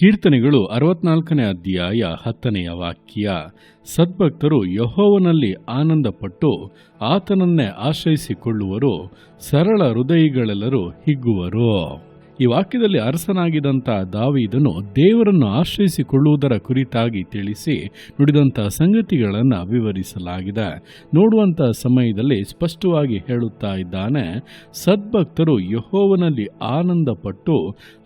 ಕೀರ್ತನೆಗಳು ಅರವತ್ನಾಲ್ಕನೇ ಅಧ್ಯಾಯ ಹತ್ತನೆಯ ವಾಕ್ಯ. ಸದ್ಭಕ್ತರು ಯಹೋವನಲ್ಲಿ ಆನಂದಪಟ್ಟು ಆತನನ್ನೇ ಆಶ್ರಯಿಸಿಕೊಳ್ಳುವರು ಸರಳ ಹೃದಯಿಗಳೆಲ್ಲರೂ ಹಿಗ್ಗುವರು. ಈ ವಾಕ್ಯದಲ್ಲಿ ಅರಸನಾಗಿದ್ದಂಥ ದಾವಿದನು ದೇವರನ್ನು ಆಶ್ರಯಿಸಿಕೊಳ್ಳುವುದರ ಕುರಿತಾಗಿ ತಿಳಿಸಿ ನುಡಿದಂಥ ಸಂಗತಿಗಳನ್ನು ವಿವರಿಸಲಾಗಿದೆ. ನೋಡುವಂಥ ಸಮಯದಲ್ಲಿ ಸ್ಪಷ್ಟವಾಗಿ ಹೇಳುತ್ತಾ ಇದ್ದಾನೆ, ಸದ್ಭಕ್ತರು ಯಹೋವನಲ್ಲಿ ಆನಂದಪಟ್ಟು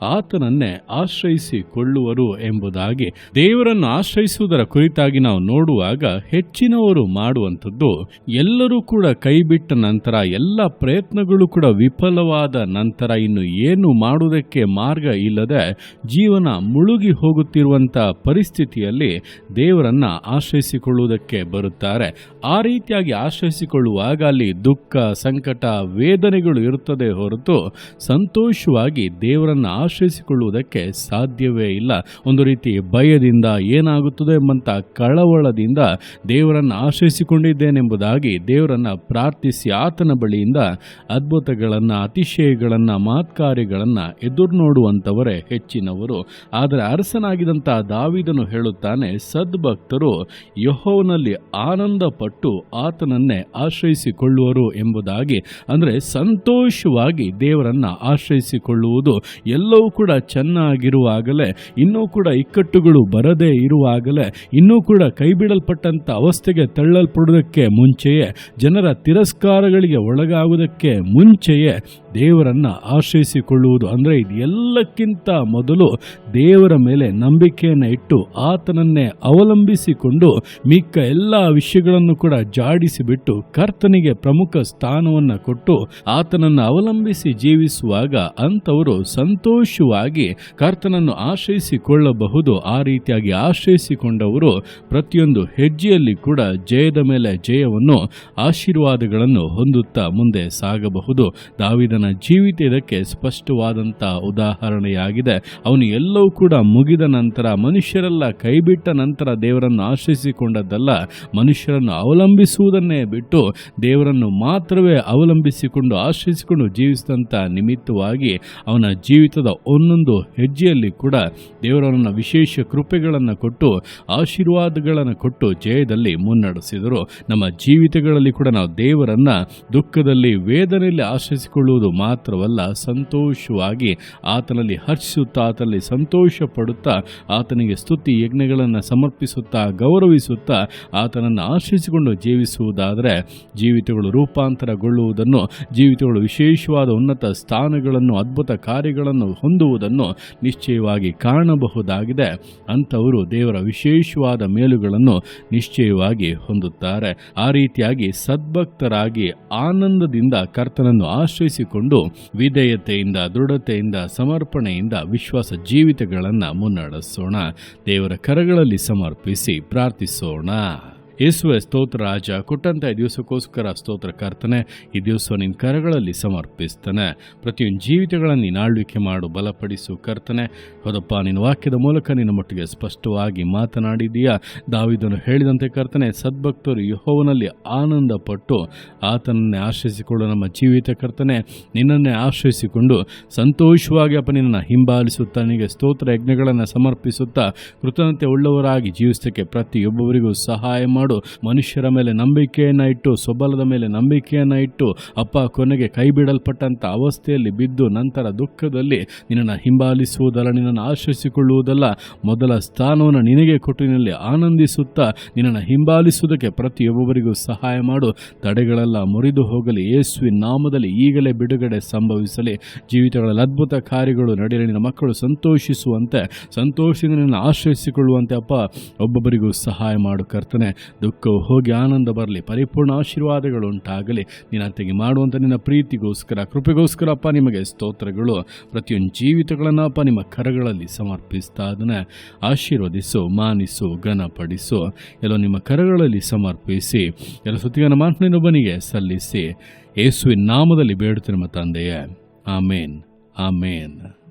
ಆತನನ್ನೇ ಆಶ್ರಯಿಸಿಕೊಳ್ಳುವರು ಎಂಬುದಾಗಿ. ದೇವರನ್ನು ಆಶ್ರಯಿಸುವುದರ ಕುರಿತಾಗಿ ನಾವು ನೋಡುವಾಗ ಹೆಚ್ಚಿನವರು ಮಾಡುವಂಥದ್ದು ಎಲ್ಲರೂ ಕೂಡ ಕೈಬಿಟ್ಟ ನಂತರ, ಎಲ್ಲ ಪ್ರಯತ್ನಗಳು ಕೂಡ ವಿಫಲವಾದ ನಂತರ ಇನ್ನು ಏನು ಮಾಡುವುದಕ್ಕೆ ಮಾರ್ಗ ಇಲ್ಲದೆ ಜೀವನ ಮುಳುಗಿ ಹೋಗುತ್ತಿರುವಂಥ ಪರಿಸ್ಥಿತಿಯಲ್ಲಿ ದೇವರನ್ನ ಆಶ್ರಯಿಸಿಕೊಳ್ಳುವುದಕ್ಕೆ ಬರುತ್ತಾರೆ. ಆ ರೀತಿಯಾಗಿ ಆಶ್ರಯಿಸಿಕೊಳ್ಳುವಾಗ ಅಲ್ಲಿ ದುಃಖ, ಸಂಕಟ, ವೇದನೆಗಳು ಇರುತ್ತದೆ ಹೊರತು ಸಂತೋಷವಾಗಿ ದೇವರನ್ನು ಆಶ್ರಯಿಸಿಕೊಳ್ಳುವುದಕ್ಕೆ ಸಾಧ್ಯವೇ ಇಲ್ಲ. ಒಂದು ರೀತಿ ಭಯದಿಂದ ಏನಾಗುತ್ತದೆ ಎಂಬಂಥ ಕಳವಳದಿಂದ ದೇವರನ್ನು ಆಶ್ರಯಿಸಿಕೊಂಡಿದ್ದೇನೆಂಬುದಾಗಿ ದೇವರನ್ನ ಪ್ರಾರ್ಥಿಸಿ ಆತನ ಬಳಿಯಿಂದ ಅದ್ಭುತಗಳನ್ನು, ಅತಿಶಯಗಳನ್ನು, ಮಾತ್ಕಾರ್ಯಗಳನ್ನು ಎದುರು ನೋಡುವಂಥವರೇ ಹೆಚ್ಚಿನವರು. ಆದರೆ ಅರಸನಾಗಿದ್ದಂಥ ದಾವಿದನು ಹೇಳುತ್ತಾನೆ, ಸದ್ಭಕ್ತರು ಯಹೋವನಲ್ಲಿ ಆನಂದ ಪಟ್ಟು ಆತನನ್ನೇ ಆಶ್ರಯಿಸಿಕೊಳ್ಳುವರು ಎಂಬುದಾಗಿ. ಅಂದರೆ ಸಂತೋಷವಾಗಿ ದೇವರನ್ನು ಆಶ್ರಯಿಸಿಕೊಳ್ಳುವುದು ಎಲ್ಲವೂ ಕೂಡ ಚೆನ್ನಾಗಿರುವಾಗಲೇ, ಇನ್ನೂ ಕೂಡ ಇಕ್ಕಟ್ಟುಗಳು ಬರದೇ ಇರುವಾಗಲೇ, ಇನ್ನೂ ಕೂಡ ಕೈಬಿಡಲ್ಪಟ್ಟಂಥ ಅವಸ್ಥೆಗೆ ತಳ್ಳಲ್ಪಡುವುದಕ್ಕೆ ಮುಂಚೆಯೇ, ಜನರ ತಿರಸ್ಕಾರಗಳಿಗೆ ಒಳಗಾಗುವುದಕ್ಕೆ ಮುಂಚೆಯೇ ದೇವರನ್ನ ಆಶ್ರಯಿಸಿಕೊಳ್ಳುವುದು ಅಂದರೆ ಇದು ಎಲ್ಲಕ್ಕಿಂತ ಮೊದಲು ದೇವರ ಮೇಲೆ ನಂಬಿಕೆಯನ್ನು ಇಟ್ಟು ಆತನನ್ನೇ ಅವಲಂಬಿಸಿಕೊಂಡು ಮಿಕ್ಕ ಎಲ್ಲ ವಿಷಯಗಳನ್ನು ಕೂಡ ಜಾಡಿಸಿಬಿಟ್ಟು ಕರ್ತನಿಗೆ ಪ್ರಮುಖ ಸ್ಥಾನವನ್ನು ಕೊಟ್ಟು ಆತನನ್ನು ಅವಲಂಬಿಸಿ ಜೀವಿಸುವಾಗ ಅಂಥವರು ಸಂತೋಷವಾಗಿ ಕರ್ತನನ್ನು ಆಶ್ರಯಿಸಿಕೊಳ್ಳಬಹುದು. ಆ ರೀತಿಯಾಗಿ ಆಶ್ರಯಿಸಿಕೊಂಡವರು ಪ್ರತಿಯೊಂದು ಹೆಜ್ಜೆಯಲ್ಲಿ ಕೂಡ ಜಯದ ಮೇಲೆ ಜಯವನ್ನು ಆಶೀರ್ವಾದಗಳನ್ನು ಹೊಂದುತ್ತಾ ಮುಂದೆ ಸಾಗಬಹುದು. ದಾವಿದನ ಜೀವಿತ ಇದಕ್ಕೆ ಸ್ಪಷ್ಟವಾದಂಥ ಉದಾಹರಣೆಯಾಗಿದೆ. ಅವನು ಎಲ್ಲವೂ ಕೂಡ ಮುಗಿದ ನಂತರ ಮನುಷ್ಯರೆಲ್ಲ ಕೈಬಿಟ್ಟ ನಂತರ ದೇವರನ್ನು ಆಶ್ರಯಿಸಿಕೊಂಡದ್ದಲ್ಲ, ಮನುಷ್ಯರನ್ನು ಅವಲಂಬಿಸುವುದನ್ನೇ ಬಿಟ್ಟು ದೇವರನ್ನು ಮಾತ್ರವೇ ಅವಲಂಬಿಸಿಕೊಂಡು ಆಶ್ರಯಿಸಿಕೊಂಡು ಜೀವಿಸಿದಂಥ ನಿಮಿತ್ತವಾಗಿ ಅವನ ಜೀವಿತದ ಒಂದೊಂದು ಹೆಜ್ಜೆಯಲ್ಲಿ ಕೂಡ ದೇವರನ್ನು ವಿಶೇಷ ಕೃಪೆಗಳನ್ನು ಕೊಟ್ಟು, ಆಶೀರ್ವಾದಗಳನ್ನು ಕೊಟ್ಟು ಜಯದಲ್ಲಿ ಮುನ್ನಡೆಸಿದರು. ನಮ್ಮ ಜೀವಿತಗಳಲ್ಲಿ ಕೂಡ ನಾವು ದೇವರನ್ನು ದುಃಖದಲ್ಲಿ, ವೇದನೆಯಲ್ಲಿ ಆಶ್ರಯಿಸಿಕೊಳ್ಳುವುದು ಮಾತ್ರವಲ್ಲ, ಸಂತೋಷವಾಗಿ ಆತನಲ್ಲಿ ಹರ್ಷಿಸುತ್ತಾ, ಆತನಲ್ಲಿ ಸಂತೋಷ ಪಡುತ್ತಾ ಆತನಿಗೆ ಸ್ತುತಿ ಯಜ್ಞಗಳನ್ನು ಸಮರ್ಪಿಸುತ್ತಾ, ಗೌರವಿಸುತ್ತಾ, ಆತನನ್ನು ಆಶ್ರಯಿಸಿಕೊಂಡು ಜೀವಿಸುವುದಾದರೆ ಜೀವಿತಗಳು ರೂಪಾಂತರಗೊಳ್ಳುವುದನ್ನು, ಜೀವಿತಗಳು ವಿಶೇಷವಾದ ಉನ್ನತ ಸ್ಥಾನಗಳನ್ನು, ಅದ್ಭುತ ಕಾರ್ಯಗಳನ್ನು ಹೊಂದುವುದನ್ನು ನಿಶ್ಚಯವಾಗಿ ಕಾಣಬಹುದಾಗಿದೆ. ಅಂಥವರು ದೇವರ ವಿಶೇಷವಾದ ಮೇಲುಗಳನ್ನು ನಿಶ್ಚಯವಾಗಿ ಹೊಂದುತ್ತಾರೆ. ಆ ರೀತಿಯಾಗಿ ಸದ್ಭಕ್ತರಾಗಿ ಆನಂದದಿಂದ ಕರ್ತನನ್ನು ಆಶ್ರಯಿಸಿಕೊಂಡು ವಿಧೇಯತೆಯಿಂದ ದೃಢತೆಯಿಂದ ಸಮರ್ಪಣೆಯಿಂದ ವಿಶ್ವಾಸ ಜೀವಿತಗಳನ್ನು ಮುನ್ನಡೆಸೋಣ. ದೇವರ ಕರಗಳಲ್ಲಿ ಸಮರ್ಪಿಸಿ ಪ್ರಾರ್ಥಿಸೋಣ. ಯೇಸುವೆ ಸ್ತೋತ್ರ, ರಾಜ ಕೊಟ್ಟಂತಹ ದಿವಸಕ್ಕೋಸ್ಕರ ಸ್ತೋತ್ರ ಕರ್ತನೆ, ಈ ದಿವಸ ನಿನ್ನ ಕರಗಳಲ್ಲಿ ಸಮರ್ಪಿಸ್ತಾನೆ. ಪ್ರತಿಯೊಂದು ಜೀವಿತಗಳನ್ನು ನೀನು ಆಳ್ವಿಕೆ ಮಾಡು, ಬಲಪಡಿಸು ಕರ್ತನೆ. ಹೌದಪ್ಪ, ನಿನ್ನ ವಾಕ್ಯದ ಮೂಲಕ ನಿನ್ನ ಮಟ್ಟಿಗೆ ಸ್ಪಷ್ಟವಾಗಿ ಮಾತನಾಡಿದೀಯಾ ದಾವಿದನು ಹೇಳಿದಂತೆ ಕರ್ತನೆ, ಸದ್ಭಕ್ತರು ಯಹೋವನಲ್ಲಿ ಆನಂದ ಪಟ್ಟು ಆತನನ್ನೇ ಆಶ್ರಯಿಸಿಕೊಂಡು ನಮ್ಮ ಜೀವಿತ ಕರ್ತನೆ, ನಿನ್ನನ್ನೇ ಆಶ್ರಯಿಸಿಕೊಂಡು ಸಂತೋಷವಾಗಿ ಅಪ್ಪ ನಿನ್ನನ್ನು ಹಿಂಬಾಲಿಸುತ್ತಾ, ನಿನಗೆ ಸ್ತೋತ್ರ ಯಜ್ಞಗಳನ್ನು ಸಮರ್ಪಿಸುತ್ತಾ, ಕೃತಜ್ಞತೆ ಉಳ್ಳವರಾಗಿ ಜೀವಿಸಕ್ಕೆ ಪ್ರತಿಯೊಬ್ಬರಿಗೂ ಸಹಾಯ ಮನುಷ್ಯರ ಮೇಲೆ ನಂಬಿಕೆಯನ್ನು ಇಟ್ಟು ಸೊಬಲದ ಮೇಲೆ ನಂಬಿಕೆಯನ್ನು ಇಟ್ಟು, ಅಪ್ಪ ಕೊನೆಗೆ ಕೈ ಬಿಡಲ್ಪಟ್ಟಂಥ ಅವಸ್ಥೆಯಲ್ಲಿ ಬಿದ್ದು, ನಂತರ ದುಃಖದಲ್ಲಿ ನಿನ್ನನ್ನು ಹಿಂಬಾಲಿಸುವುದಲ್ಲ, ನಿನ್ನನ್ನು ಆಶ್ರಯಿಸಿಕೊಳ್ಳುವುದಲ್ಲ. ಮೊದಲ ಸ್ಥಾನವನ್ನು ನಿನಗೆ ಕೊಟ್ಟಿನಲ್ಲಿ ಆನಂದಿಸುತ್ತಾ, ನಿನ್ನನ್ನು ಹಿಂಬಾಲಿಸುವುದಕ್ಕೆ ಪ್ರತಿಯೊಬ್ಬರಿಗೂ ಸಹಾಯ ಮಾಡು. ತಡೆಗಳೆಲ್ಲ ಮುರಿದು ಹೋಗಲಿ. ಯೇಸುವಿನ ನಾಮದಲ್ಲಿ ಈಗಲೇ ಬಿಡುಗಡೆ ಸಂಭವಿಸಲಿ. ಜೀವಿತಗಳಲ್ಲಿ ಅದ್ಭುತ ಕಾರ್ಯಗಳು ನಡೆಯಲಿ. ನಿನ್ನ ಮಕ್ಕಳು ಸಂತೋಷಿಸುವಂತೆ, ಸಂತೋಷದಿಂದ ನಿನ್ನನ್ನು ಆಶ್ರಯಿಸಿಕೊಳ್ಳುವಂತೆ ಅಪ್ಪ, ಒಬ್ಬೊಬ್ಬರಿಗೂ ಸಹಾಯ ಮಾಡು ಕರ್ತನೆ. ದುಃಖವು ಹೋಗಿ ಆನಂದ ಬರಲಿ, ಪರಿಪೂರ್ಣ ಆಶೀರ್ವಾದಗಳು ಉಂಟಾಗಲಿ ನಿನ್ನ ಅತ್ತೆಗೆ ಮಾಡುವಂಥ ನಿನ್ನ ಪ್ರೀತಿಗೋಸ್ಕರ ಕೃಪೆಗೋಸ್ಕರ ಅಪ್ಪ ನಿಮಗೆ ಸ್ತೋತ್ರಗಳು. ಪ್ರತಿಯೊಂದು ಜೀವಿತಗಳನ್ನು ಅಪ್ಪ ನಿಮ್ಮ ಕರಗಳಲ್ಲಿ ಸಮರ್ಪಿಸ್ತಾ ಅದನ್ನು ಆಶೀರ್ವದಿಸು, ಮಾನಿಸು, ಘನಪಡಿಸು. ಎಲ್ಲೋ ನಿಮ್ಮ ಕರಗಳಲ್ಲಿ ಸಮರ್ಪಿಸಿ, ಎಲ್ಲ ಸುತ್ತಿಗನ ಮಾತಿನೊಬ್ಬನಿಗೆ ಸಲ್ಲಿಸಿ. ಯೇಸುವಿನ ನಾಮದಲ್ಲಿ ಬೇಡುತ್ತಿರುವ ತಂದೆಯೇ. ಆಮೇನ್. ಆಮೇನ್.